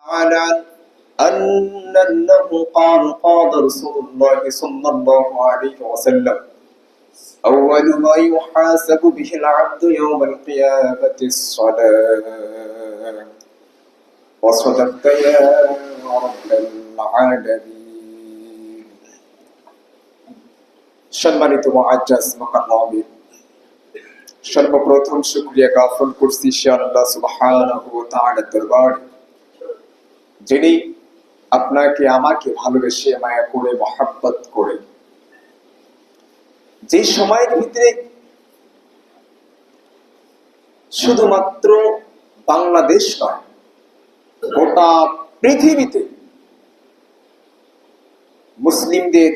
تعالى أن أنه قال قال رسول الله صلى الله عليه وسلم أول ما يحاسب به العبد يوم القيامة الصلاة وصدقت يا رب العالمين সম্মানিত মুআজ্জাজ মুকাররমিন সর্বপ্রথম শুকরিয়া জ্ঞাপন করছি সে আল্লাহ সুবহানাহু ওয়া তাআলার দরবারে যিনি আপনাকে, আমাকে ভালোবেসে মায়া করে, মহাব্বত করে। যে সময়ের ভিতরে শুধুমাত্র বাংলাদেশ নয়, গোটা পৃথিবীতে মুসলিমদের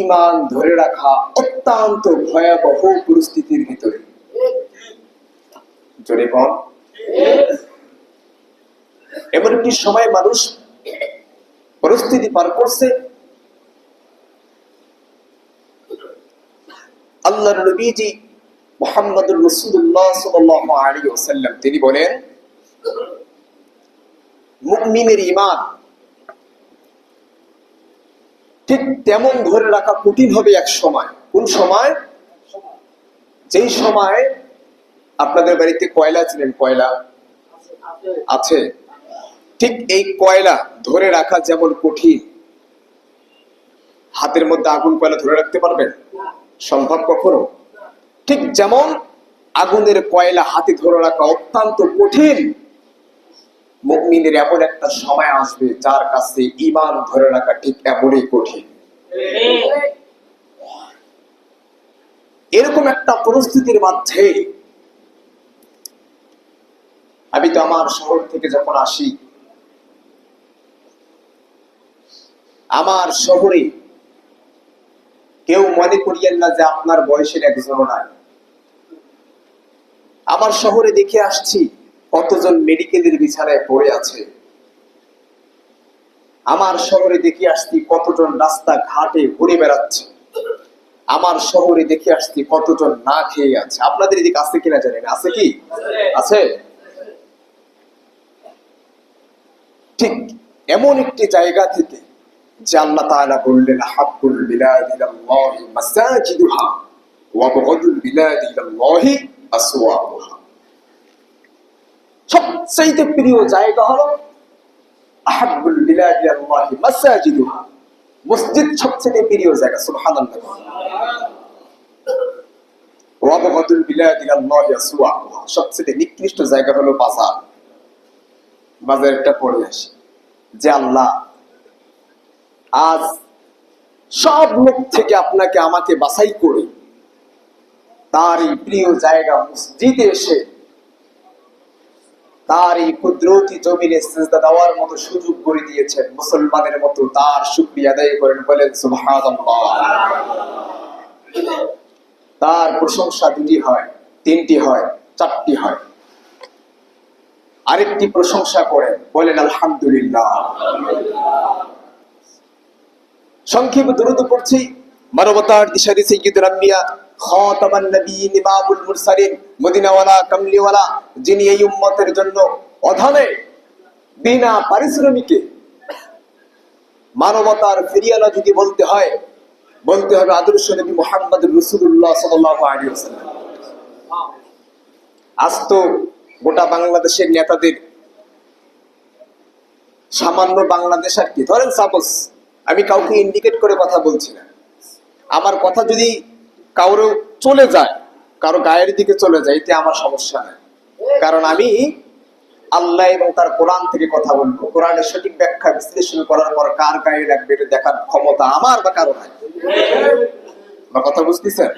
ইমান ধরে রাখা অত্যন্ত ভয়াবহ পরিস্থিতির ভিতরে। জোরে কম এমন একটি সময় মানুষ পরিস্থিতি পার করছে। আল্লাহ নবীজি মোহাম্মদুর রসুল্লাহ সাল্লাহ আলী ওসাল্লাম তিনি বলেন মুকমিনের ইমান ঠিক তেমন ধরে রাখা কঠিন হবে এক সময়। কোন সময়? যেই সময় আপনাদের বাড়িতে কয়লা ছিলেন, কয়লা আছে? ঠিক এই কয়লা ধরে রাখা যেমন কঠিন, হাতের মধ্যে আগুন কয়লা ধরে রাখতে পারবেন সম্ভব কখনো? ঠিক যেমন আগুনের কয়লা হাতে ধরে রাখা অত্যন্ত কঠিন, মুমিনের এমন একটা সময় আসবে যার কাছে ইমান ধরে রাখা ঠিক এমনই কঠিন। এরকম একটা পরিস্থিতির মাঝে আমি তো আমার শহর থেকে যখন আসি আমার শহরে। কেউ মনে করিয়েন না যে আপনার বয়সের একজন নাই আমার শহরে দেখে আসছি কতজন মেডিকেলের বিছানায় পড়ে আছে। আমার শহরে দেখে আসছি কতজন রাস্তা ঘাটে ঘুরে বেড়াচ্ছে। আমার শহরে দেখে আসছি কতজন না খেয়ে আছে। আপনাদের এদিকে আছে কিনা জানেন আছে কি? আছে? ঠিক এমন একটি জায়গা থেকে যে আল্লাহ তাআলা বললেন হাব্বুল বিলাদি মাসাজিদুহা ওয়া বুগদুল বিলাদি আসওয়াকুহা সবচেয়ে প্রিয় জায়গা হলো আহাব্বুল বিলাদি মাসাজিদুহা। মসজিদ সবচেয়ে প্রিয় জায়গা, সুবহানাল্লাহ। ওয়া বুগদুল বিলাদি আসওয়াকুহা সবচেয়ে নিকৃষ্ট জায়গা হলো বাজার। বাজারটা পড়ে আসি। যে আল্লাহ আজ সব লোক থেকে আপনাকে আমাকে বাছাই করে তার এই প্রিয় জায়গা মসজিদে এসে তার এই কুদরতি জমিনে সেজদা দেওয়ার মতো সুযোগ করে দিয়েছেন। মুসলমানের মতো তার শুকরিয়া আদায় করেন, বলেন সুবহানাল্লাহ। তার প্রশংসা দুটি হয়, তিনটি হয়, চারটি হয়। আরেকটি প্রশংসা করেন, বলেন আলহামদুলিল্লাহ। সংক্ষেপে দ্রুত পড়ছি। মানবতার দিশারি সৈয়দুল আম্বিয়া, খাতামান নবীন, ইমামুল মুরসালিন, মদিনাওয়ালা, কামলিওয়ালা, যিনি এই উম্মতের জন্য অধানে বিনা পারিশ্রমিকে মানবতার ফিরিয়ালা যদি বলতে হয়, বলতে হবে আদর্শ নবী মোহাম্মদ রসুল্লাহ সাল্লাল্লাহু আলাইহি ওয়াসাল্লাম। আজ তো গোটা বাংলাদেশের নেতাদের সামান্য বাংলাদেশ আর কি। ধরেন সাপোজ আমি কাউকে ইন্ডিকেট করে কথা বলছি না। আমার কথা যদি কারও চলে যায়, কারও গায়ের দিকে চলে যায়, এতে আমার সমস্যা নেই। কারণ আমি আল্লাহ এবং তার কোরআন থেকে কথা বলব। কোরআনের সঠিক ব্যাখ্যা বিশ্লেষণ করার পর কার গায়ে রাখবে এটা দেখার ক্ষমতা আমার বা কারও নাই? আমার কথা বুঝতেছেন?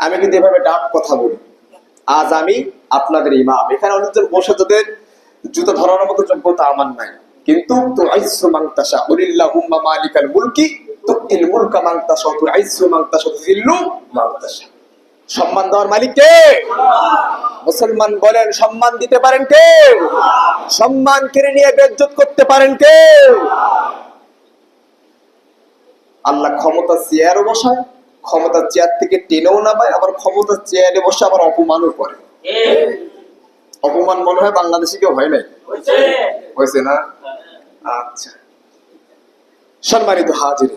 আমি কিন্তু এভাবে ডাক কথা বলি। আজ আমি আপনাদের ইমাম। এখানে অনেকজন বসে যাদের জুতো ধরানোর মতো যোগ্যতা আমার নাই। কিন্তু উলিল্লাহুম্মা মালিকাল মুলকি তুতিল মুলকা সম্মান দেওয়ার মালিক কে? মুসলমান বলেন সম্মান দিতে পারেন কে? সম্মান কেড়ে নিয়ে বেজ্জত করতে পারেন কে? আল্লাহ ক্ষমতা চেয়ারও বসায় ক্ষমতা চেয়ার থেকে টেনেও না পায় আবার ক্ষমতা চেয়ারে বসে আবার অপমানও করে। অপমান মনে হয় বাংলাদেশে কেউ হয় নাই। হয়েছে না? আচ্ছা। সম্মানিত হাজির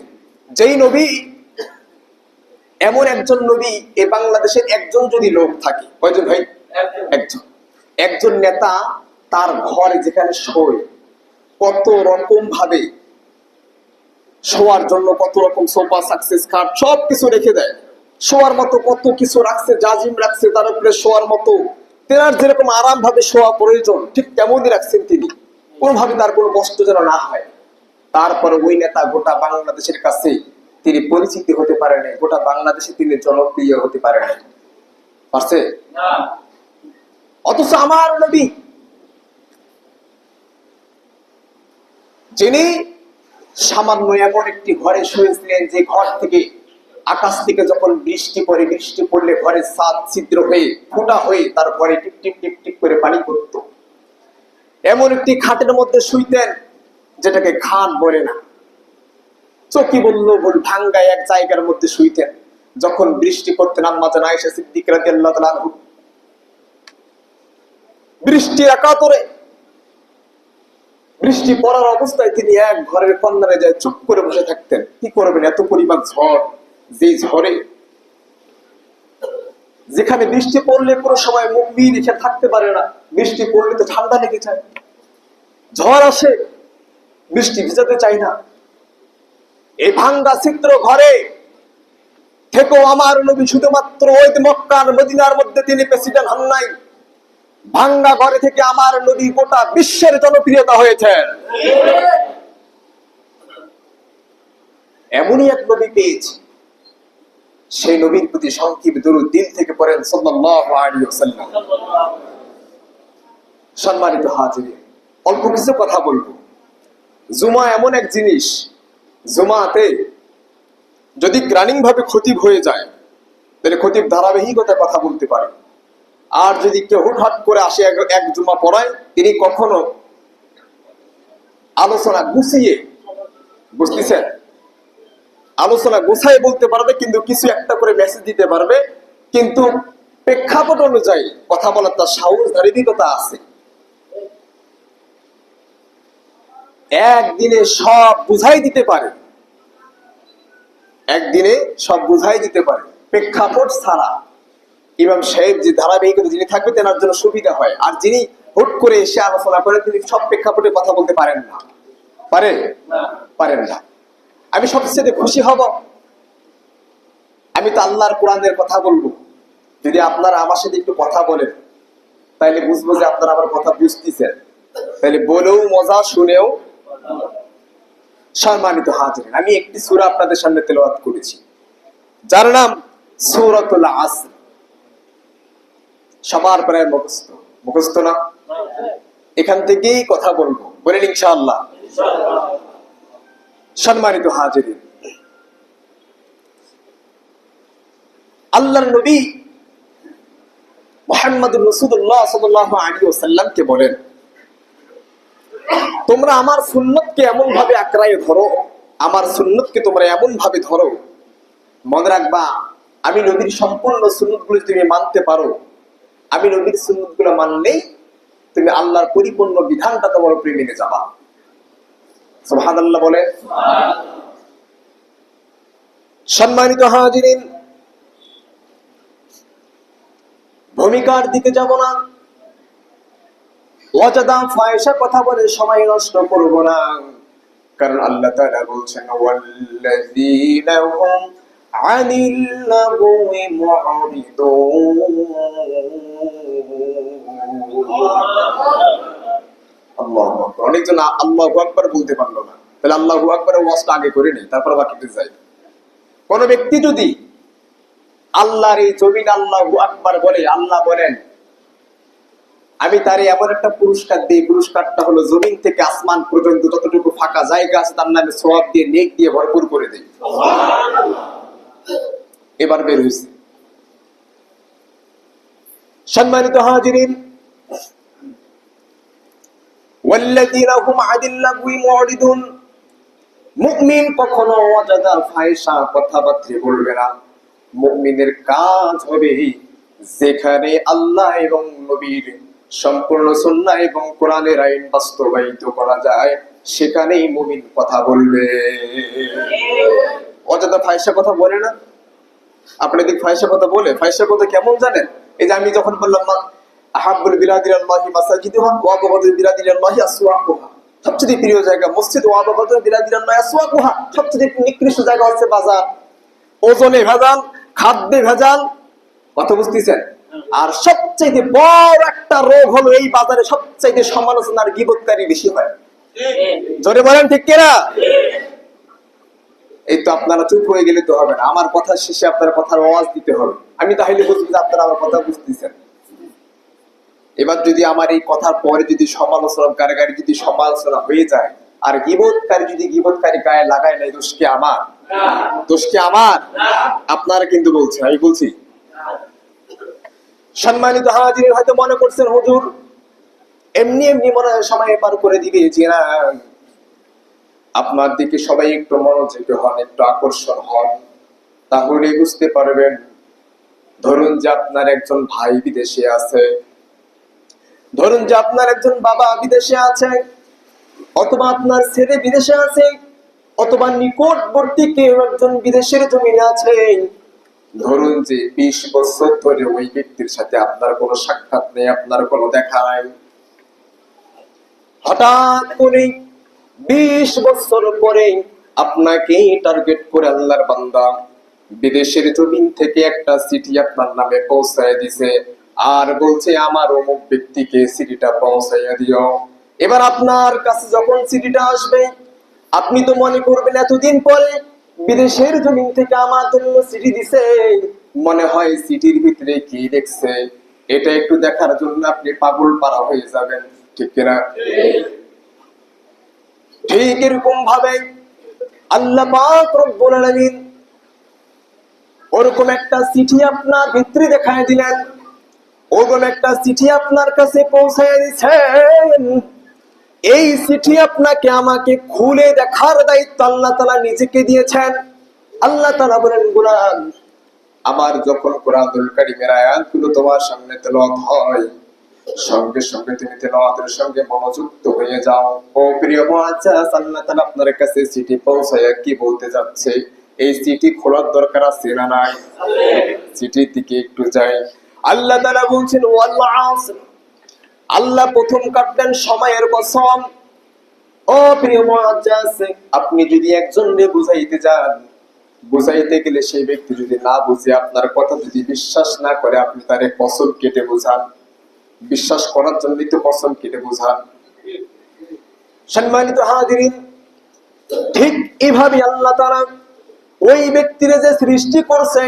যেই নবী এমন একজন নবী এ বাংলাদেশের একজন যদি লোক থাকে কয়জন ভাই? একজন। একজন। নেতা তার ঘরে যেখানে শোয় কত রকম ভাবে শোয়ার জন্য কত রকম সোফা সাকসেস খাট সব কিছু রেখে দেয়। শোয়ার মতো কত কিছু রাখছে জাজিম রাখছে তার উপরে শোয়ার মতো তেনার যেরকম আরাম ভাবে শোয়া প্রয়োজন, ঠিক তেমনই রাখছেন তিনি। কোনোভাবে তার কোনো কষ্ট যেন না হয়। তারপরে ওই নেতা গোটা বাংলাদেশের কাছে তিনি পরিচিতি হতে পারেন গোটা বাংলাদেশে তিনি জনপ্রিয় হতে পারেন পারছে? অথচ আমার নবী, যিনি সামান্য এমন একটি ঘরে শুয়েছিলেন যে ঘর থেকে আকাশ থেকে যখন বৃষ্টি পড়ে, বৃষ্টি পড়লে ঘরের ছাদ ছিদ্র হয়ে, ফুটা হয়ে তার ঘরে টিপ টিপ টিপ টিপ করে পানি পড়তো। এমন একটি খাটের মধ্যে শুইতেন যেটাকে খাট বলে না। চকি বলল বল ভাঙ্গায় এক জায়গার মধ্যে শুইতেন। যখন বৃষ্টি করতেন আম্মা জান আয়েশা সিদ্দিক তাআলা বৃষ্টি একাতরে, বৃষ্টি পড়ার অবস্থায় তিনি এক ঘরের কন্যারে যায় চুপ করে বসে থাকতেন। কি করবেন? এত পরিমাণ ঝড়। যে ঝড়ে যেখানে বৃষ্টি পড়লে কোনো সময় মুখ দিয়ে রেখে থাকতে পারে না। বৃষ্টি পড়লে তো ঠান্ডা লেগে যায়। ঝড় আসে বৃষ্টি ভিজাতে চাই না। এই ভাঙ্গা চিত্র ঘরে থেকেও আমার নবী শুধুমাত্র ওই মক্কার মদিনার মধ্যে তিনি প্রেসিডেন্ট হন নাই। ভাঙ্গা ঘরে থেকে আমার নবী গোটা বিশ্বের জনপ্রিয়তা হয়েছেন এমনই এক নবী পেয়েছি। সেই নবীর প্রতি সংক্ষিপ দরুদ দিল থেকে পড়েন সাল্লাল্লাহু আলাইহি ওয়াসাল্লাম। সম্মানিত হাজির অল্প কিছু কথা বলব। জুমা এমন এক জিনিস, জুমাতে যদি গ্রানিং ভাবে খতিব হয়ে যায়, তাহলে খতিব ধারাবাহিকতায় কথা বলতে পারে। আর যদি কেউ হুটহাট করে আসে এক জুমা পড়ায়, তিনি কখনো আলোচনা গুছিয়ে, বুঝতেছেন? আলোচনা গোছায় বলতে পারবে কিন্তু কিছু একটা করে মেসেজ দিতে পারবে। কিন্তু প্রেক্ষাপট অনুযায়ী কথা বলার তার সাহস ধারিদিকতা আছে। একদিনে সব বুঝাই দিতে পারে। একদিনে সব বুঝাই দিতে পারে। প্রেক্ষাপট ছাড়া। ইমাম সাহেব যে ধারাবাহিকতা যিনি থাকবে তেনার জন্য সুবিধা হয়। আর যিনি হুট করে এসে আলোচনা করে তিনি সব প্রেক্ষাপটে কথা বলতে পারেন না। পারে? পারেন না। আমি সবচেয়ে খুশি হব। আমি তো আল্লাহর কোরআনের কথা বলব। যদি আপনারা আমার সাথে একটু কথা বলেন, তাইলে বুঝব যে আপনারা আমার কথা বুঝতেছেন। তাহলে বলেও মজা, শুনেও সম্মানিত হাজির আমি একটি সুরা আপনাদের সামনে তেলাওয়াত করেছি। যার নাম সূরাতুল আসর। সবার প্রায় মুখস্থ। মুখস্থ না? এখান থেকেই কথা বলব। বলেন ইনশাআল্লাহ। সম্মানিত হাজির আল্লাহর নবী মোহাম্মদ রসুল্লাহ সাল্লাহ আলী ওসাল্লামকে বলেন, তোমরা আমার সুন্নতকে এমন ভাবে আঁকড়াই ধরো, আমার সুন্নতকে তোমরা এমন ভাবে ধরো, মনে রাখবা, আমি নবীর সম্পূর্ণ সুন্নতগুলো তুমি মানতে পারো। আমি নবীর সুন্নতগুলো মানলেই তুমি আল্লাহর পরিপূর্ণ বিধানটা তোমার উপরে মেনে যাবা। সুবহান আল্লাহ বলে। সম্মানিত হাজিরিন, ভূমিকার দিকে যাব না। অজাদা ফায়সা কথা বলে সময় নষ্ট করব না। কারণ আল্লাহ তাআলা বলছেন, ওয়াল্লাযীনা হুম আনিল লাগwi আল্লাহু আকবার। অনেকজন আকবার বলতে পারল না। তাহলে আকবারের ওয়াজটা আগে করে নেই তারপর কোন ব্যক্তি যদি আল্লাহর এই জমিন আকবার বলে, আল্লাহ বলেন, আমি তারে এমন একটা পুরস্কার দিই, পুরস্কারটা হলো জমিন থেকে আসমান পর্যন্ত যতটুকু ফাঁকা জায়গা আছে, তার নামে সোয়াব দিয়ে নেক দিয়ে ভরপুর করে দেই। এবার বের হয়েছে সম্মানিত হাজিরিন ওয়াল্লাযীনা হুম আনিল লাগwi মুরিদুন মুমিন কখনো অজাদা ফায়সা কথাবার্তা বলবে না। মুমিনের কাজ হবে যেখানে আল্লাহ এবং নবীর সম্পূর্ণ সুন্নাহ এবং কোরআনের আইন বাস্তবায়িত করা যায়, সেখানেই মুমিন কথা বলবে। অজাদা ফায়সা কথা বলে না। আপনাদের ফায়সা কথা বলে, ফায়সা কথা কেমন জানেন? এই যে আমি যখন বললাম, মা মা আহাব্বুল আল্লাহি আল্লাহি সবচেয়ে প্রিয় জায়গা মসজিদ সবচেয়ে নিকৃষ্ট জায়গা হচ্ছে বাজার। ওজনে ভেজাল, খাদ্যে ভেজাল, কথা বুঝতেছেন? আর বড় একটা রোগ হলো এই বাজারে সমালোচনার গিবতকারী বেশি হয়। জোরে বলেন ঠিক কিনা? এই তো আপনারা চুপ হয়ে গেলে তো হবে না। আমার কথা শেষে আপনার কথার আওয়াজ দিতে হবে। আমি তাহলে বুঝব যে আপনারা আমার কথা বুঝতেছেন। এবার যদি আমার এই কথার পরে যদি সমালোচনা কারিগারি যদি সমালোচনা হয়ে যায়, আর গিবতকারী যদি গিবতকারী গায়ে লাগায় নাই, দোষ কি আমার? দোষ কি আমার? আপনারা কিন্তু বলছেন, আমি বলছি। সম্মানিত হাজির হয়তো মনে করছেন, হুজুর, এমনি এমনি মনে হয় সময় পার করে দিবে, যে না, আপনার দিকে সবাই একটু মনোযোগী হন, একটু আকর্ষণ হন তাহলে বুঝতে পারবেন। ধরুন যে আপনার একজন ভাই বিদেশে আছে ধরুন যে আপনার একজন বাবা বিদেশে আছে, অথবা আপনার ছেলে বিদেশে আছে, অথবা নিকটবর্তী কেউ একজন বিদেশের জমিনে আছে। ধরুন যে বিশ বছর ধরে ওই ব্যক্তির সাথে আপনার কোনো সাক্ষাৎ নেই, আপনার কোনো দেখা নাই। হঠাৎ করে বিশ বছর পরে আপনাকে টার্গেট করে আল্লাহর বান্দা, বিদেশের জমিন থেকে একটা চিঠি আপনার নামে পৌঁছায় দিছে। আর বলছে, আমার অমুক ব্যক্তিকে চিঠিটা পৌঁছাইয়া দিও। এবার আপনার কাছে যখন চিঠিটা আসবে, আপনি তো মনে করবেন এতদিন পরে বিদেশের জমিন থেকে আমার জন্য সিটি দিছে। মনে হয় সিটির ভিতরে কি দেখছে? এটা একটু দেখার জন্য আপনি পাগল পাড়া হয়ে যাবেন, ঠিক কিনা? ঠিক এরকম ভাবে আল্লাহ পাক রব্বুল ওরকম একটা চিঠি আপনার ভিতরে দেখায় দিলেন। ওরকম একটা চিঠি আপনার কাছে পৌঁছায় দিচ্ছেন এই চিঠি আপনাকে আমাকে খুলে দেখার দায়িত্ব আল্লাহ তালা নিজেকে দিয়েছেন। আল্লাহ তালা বলেন গুলাম আমার যখন কোরআনুল কারিমের আয়াতগুলো তোমার সামনে তেলাওয়াত হয় সঙ্গে সঙ্গে তুমি তেলাওয়াতের সঙ্গে মনোযুক্ত হয়ে যাও। ও প্রিয় মুআজ্জাজ আল্লাহ তাআলা আপনার কাছে চিঠি পৌঁছায় কি বলতে যাচ্ছে? এই চিঠি খোলার দরকার আছে না নাই? চিঠির দিকে একটু যাই। আল্লাহ তারা বলছেন আল্লাহ প্রথম কাটলেন সময়ের কসম। ও প্রিয় আপনি যদি একজনকে বুঝাইতে যান, বুঝাইতে গেলে সেই ব্যক্তি যদি না বুঝে, আপনার কথা যদি বিশ্বাস না করে, আপনি তারে কসম কেটে বোঝান। বিশ্বাস করার জন্যই তো কসম কেটে বোঝান। সম্মানিত হাজিরিন, ঠিক এভাবে আল্লাহ তারা ওই ব্যক্তিরে যে সৃষ্টি করছে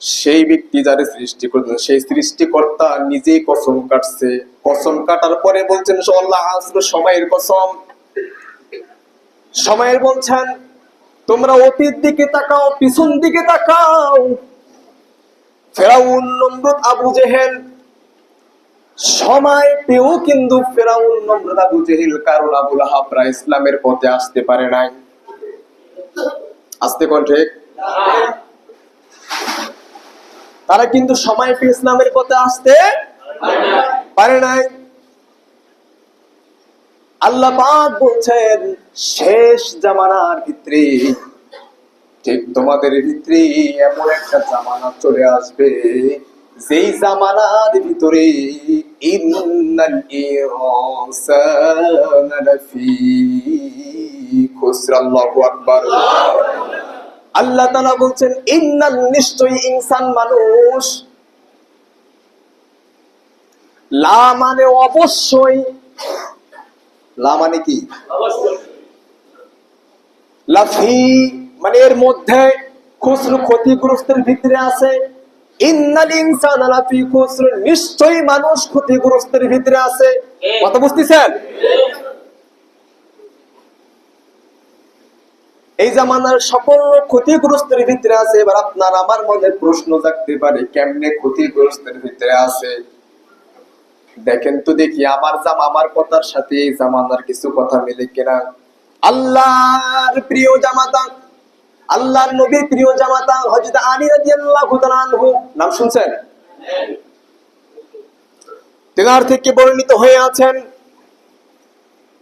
সেই ব্যক্তি যারা সৃষ্টি করছেন সেই সৃষ্টিকর্তা নিজেই কসম কাটছে। কসম কাটার পরে বলছেন আল্লাহ সময়ের কসম। সময়ের বলছেন, তোমরা অতীত দিকে তাকাও, পিছন দিকে তাকাও। ফেরাউন নমরুদ আবু জেহেল, সময় পেয়েও কিন্তু ফেরাউন নমরুদ আবু জেহেল কারণ আবুল হাবরা ইসলামের পথে আসতে পারে নাই। আসতে কণ্ঠে তারা কিন্তু সময় পেয়ে ইসলামের পথে আসতে পারে নাই। আল্লাহ পাক বলছেন, শেষ জামানার ভিতরে ঠিক তোমাদের ভিতরে এমন একটা জামানা চলে আসবে। যেই জামানার ভিতরে আল্লাহু তাআলা বলছেন, ইন্নাল নিশ্চয়ই ইনসান মানুষ। লা মানে অবশ্যই। লা মানে কি? লাফি মানে এর মধ্যে খুসরু ক্ষতিগ্রস্তের ভিতরে আছে। নিশ্চয়ই মানুষ ক্ষতিগ্রস্তের ভিতরে আছে। কথা বুঝতেছেন? এই জামানার সকল ক্ষতিগ্রস্তের ভিতরে আছে। এবার আপনার আমার মনে প্রশ্ন থাকতে পারে, কেমনে ক্ষতিগ্রস্তের ভিতরে আছে? দেখেন তো দেখি, আমার জাম, আমার কথার সাথে এই জামানার কিছু কথা মিলে কিনা? আল্লাহর প্রিয় জামাতা আল্লাহর নবীর প্রিয় জামাতা হযরত আলী রাদিয়াল্লাহু তাআলা আনহু। নাম শুনছেন? তেনার থেকে বর্ণিত হয়ে আছেন।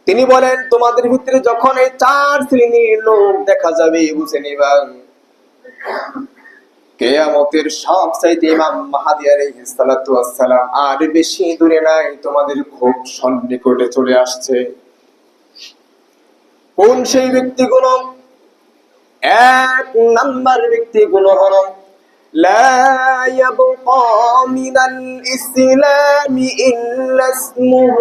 তিনি বলেন, তোমাদের ভিতরে যখন এই চার শ্রেণির লোক দেখা যাবে, বুঝে নিবা। কেয়ামতের সব চাইতে ইমাম মাহাদি আলাইহিস সালাতু ওয়াসসালাম আর বেশি দূরে নাই, তোমাদের খুব সন্নিকটে চলে আসছে। কোন সেই ব্যক্তিগুলো এক নাম্বার ব্যক্তিগুলো হলো لا يبقى من الإسلام إلا اسمه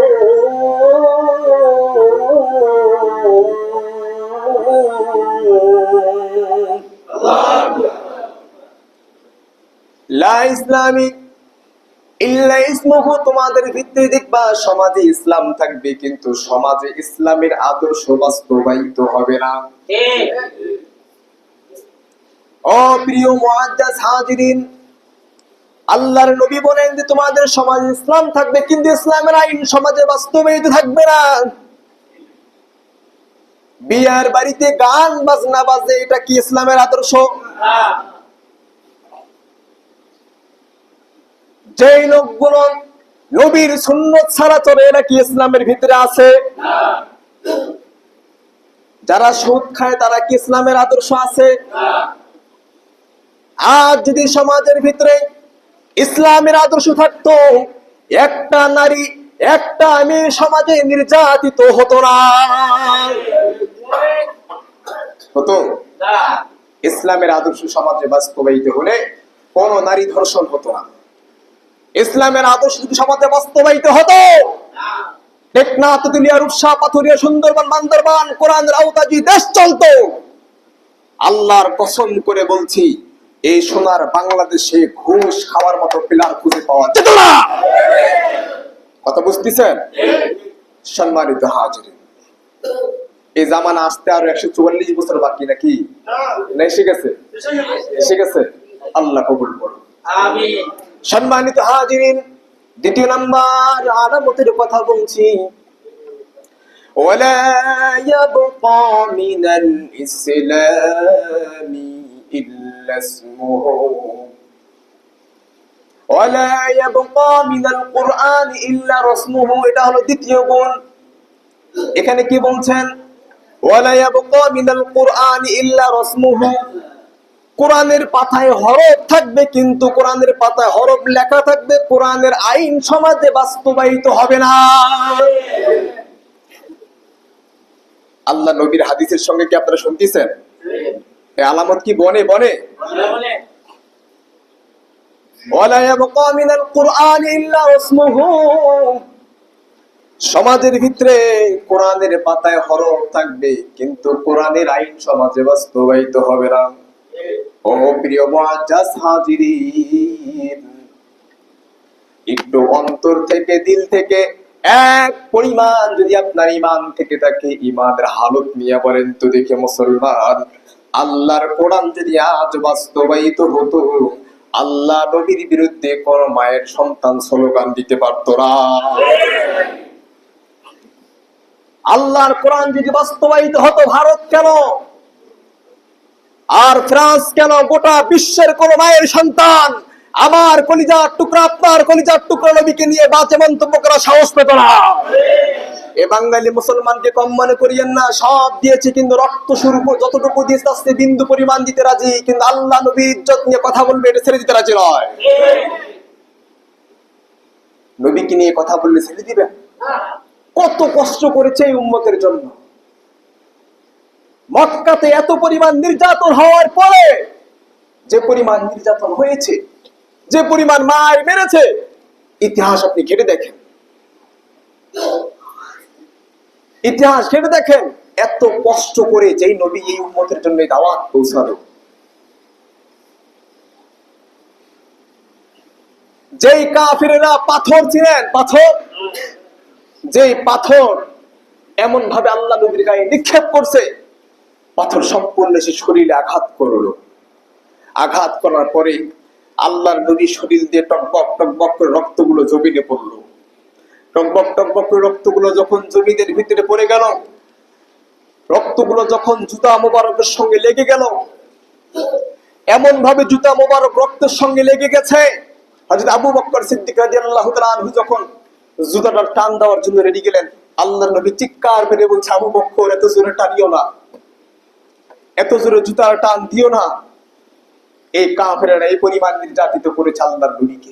লা ইসলামী ইল্লা ইসমুহু তোমাদের ভিত্তি দেখবা সমাজে ইসলাম থাকবে কিন্তু সমাজে ইসলামের আদর্শ বাস্তবায়িত হবে না ও প্রিয় মুআজ্জাজ হাজিরিন, আল্লাহর নবী বলেন যে তোমাদের সমাজে ইসলাম থাকবে, কিন্তু ইসলামের আইন সমাজে বাস্তবায়িত থাকবে না। বিয়ার বাড়িতে গান বাজনা বাজে, এটা কি ইসলামের আদর্শ? লোকগুলো নবীর সুন্নত ছাড়া চলে, এরা কি ইসলামের ভিতরে আছে? যারা সুদ খায়, তারা কি ইসলামের আদর্শ আছে? আজ যদি সমাজের ভিতরে ইসলামের আদর্শ থাকতো, একটা নারী, একটা মেয়ে সমাজে নির্যাতিত হতো না। হতো? ইসলামের আদর্শ সমাজে বাস্তবায়িত হলে কোন নারী ধর্ষণ হতো না। ইসলামের আদর্শ যদি সমাজে বাস্তবায়িত হতো টেকনাথ তুলিয়া রূপসা, পাথুরিয়া, সুন্দরবন, বান্দরবান, কোরআনের আওতাজি দেশ চলতো, আল্লাহর কসম করে বলছি এই সোনার বাংলাদেশে ঘুষ খাওয়ার মতো পিলার খুঁজে পাওয়া যেত না কথা বুঝতেছেন সম্মানিত হাজির এই জামানা আসতে আরো একশো চুয়াল্লিশ বছর বাকি নাকি না এসে গেছে এসে গেছে আল্লাহ কবুল করুন সম্মানিত হাজিরিন দ্বিতীয় নাম্বার আলামতের কথা বলছি ولا يبقى من الإسلام إلا اسمه ولا يبقى من القرآن إلا رسمه এটা হলো দ্বিতীয় গুণ এখানে কি বলছেন ولا يبقى من القرآن إلا رسمه কোরআনের পাতায় হরফ থাকবে কিন্তু কোরআনের পাতায় হরফ লেখা থাকবে কোরআনের আইন সমাজে বাস্তবায়িত হবে না আল্লাহ নবীর হাদিসের সঙ্গে কি আপনারা শুনতেছেন এই আলামত কি বনে বনে? সমাজের ভিতরে কোরআনের পাতায় হরফ থাকবে, কিন্তু কোরআনের আইন সমাজে বাস্তবায়িত হবে না। ও প্রিয় একটু অন্তর থেকে, দিল থেকে এক পরিমাণ যদি আপনার ইমান থেকে থাকে ইমানের হালত নিয়ে বলেন তো দেখে মুসলমান। আল্লাহর কোরআন যদি আজ বাস্তবায়িত হতো, আল্লাহ নবীর বিরুদ্ধে কোন মায়ের সন্তান স্লোগান দিতে পারতো না। আল্লাহর কোরআন যদি বাস্তবায়িত হতো ভারত কেন? আর ফ্রান্স কেন? গোটা বিশ্বের কোন মায়ের সন্তান আমার কলিজার টুকরা, আপনার কলিজার টুকরা নবীকে নিয়ে বাজে মন্তব্য করা সাহস পেত না। এ বাঙালি মুসলমানকে কম মনে করিয়েন না, সব দিয়েছে কিন্তু রক্ত শুরু যতটুকু দিয়েছে আস্তে বিন্দু পরিমাণ দিতে রাজি। কিন্তু আল্লাহ নবী ইজ্জত নিয়ে কথা বলবে, এটা ছেড়ে দিতে রাজি নয়। নবীকে নিয়ে কথা বললে ছেড়ে দিবেন কত কষ্ট করেছে এই উম্মতের জন্য। মক্কাতে এত পরিমাণ নির্যাতন হওয়ার পরে যে পরিমাণ নির্যাতন হয়েছে, যে পরিমাণ মার মেরেছে, ইতিহাস আপনি ঘেটে দেখেন। ইতিহাস ঘেটে দেখেন, এত কষ্ট করে যেই নবী এই উম্মতের জন্য দাওয়াত পৌঁছালো। যেই কাফিরেরা পাথর ছিলেন, পাথর? যেই পাথর এমন ভাবে আল্লাহ নবীর গায়ে নিক্ষেপ করছে, পাথর সম্পূর্ণ সে শরীরে আঘাত করল। আঘাত করার পরে আল্লাহর নবী শরীর দিয়ে টকবক টকবক করে রক্তগুলো জমিনে পড়ল। টকবক টকবক করে রক্তগুলো যখন জমিনের ভিতরে পড়ে গেল, রক্তগুলো যখন জুতা মোবারকের সঙ্গে লেগে গেল এমন ভাবে জুতা মোবারক রক্তের সঙ্গে লেগে গেছে। হযরত আবু বকর সিদ্দিক রাদিয়াল্লাহু যখন জুতাটার টান দেওয়ার জন্য রেডি গেলেন আল্লাহ নবী চিৎকার করে বলছে, আবু বক্কর এত জোরে টানিও না। এত জোরে জুতার টান দিও না। এই কাফেরা এই পরিমাণ নির্যাতিত করেছে আল্লাহর নবীকে।